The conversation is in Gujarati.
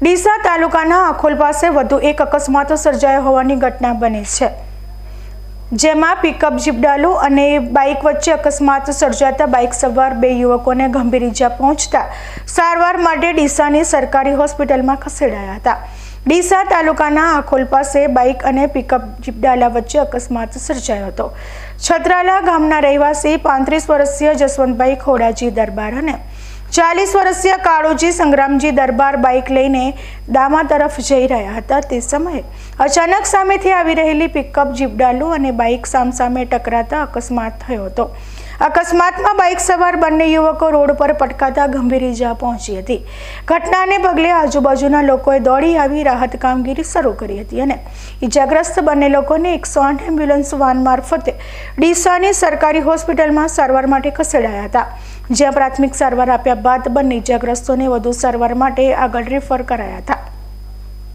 ડીસા તાલુકાના અખોલ પાસે વધુ એક અકસ્માત સર્જાયો હોવાની ઘટના બની છે. જેમાં પિકઅપ જીપડાલુ અને બાઇક વચ્ચે અકસ્માત સર્જાતા બાઇક સવાર બે યુવકોને ગંભીર ઈજા પહોંચતા સારવાર માટે ડીસાની સરકારી હોસ્પિટલમાં ખસેડાયા હતા. ડીસા તાલુકાના આખોલ પાસે બાઇક અને પિકઅપ જીપડાલા વચ્ચે અકસ્માત સર્જાયો હતો. છત્રાલા ગામના રહેવાસી પાંત્રીસ વર્ષીય જસવંતભાઈ ખોડાજી દરબાર અને ચાલીસ વર્ષીય કાળુજી સંગ્રામજી દરબાર બાઇક લઈને દામા તરફ જઈ રહ્યા હતા તે સમયે અચાનક સામેથી આવી રહેલી પિકઅપ જીપડાલુ અને બાઇક સામસામે ટકરાતા અકસ્માત થયો હતો. અકસ્માતમાં બાઇક સવાર બંને યુવકો રોડ પર પટકાતા ગંભીર ઈજા પહોંચી હતી. ઘટનાને પગલે આજુબાજુના લોકોએ દોડી આવી રાહત કામગીરી શરૂ કરી હતી અને ઈજાગ્રસ્ત બંને લોકોને એકસો આઠ એમ્બ્યુલન્સ વાન મારફતે ડીસાની સરકારી હોસ્પિટલમાં સારવાર માટે ખસેડાયા હતા. જ્યાં પ્રાથમિક સારવાર આપ્યા બાદ બંને ઈજાગ્રસ્તોને વધુ સારવાર માટે આગળ રેફર કરાયા હતા.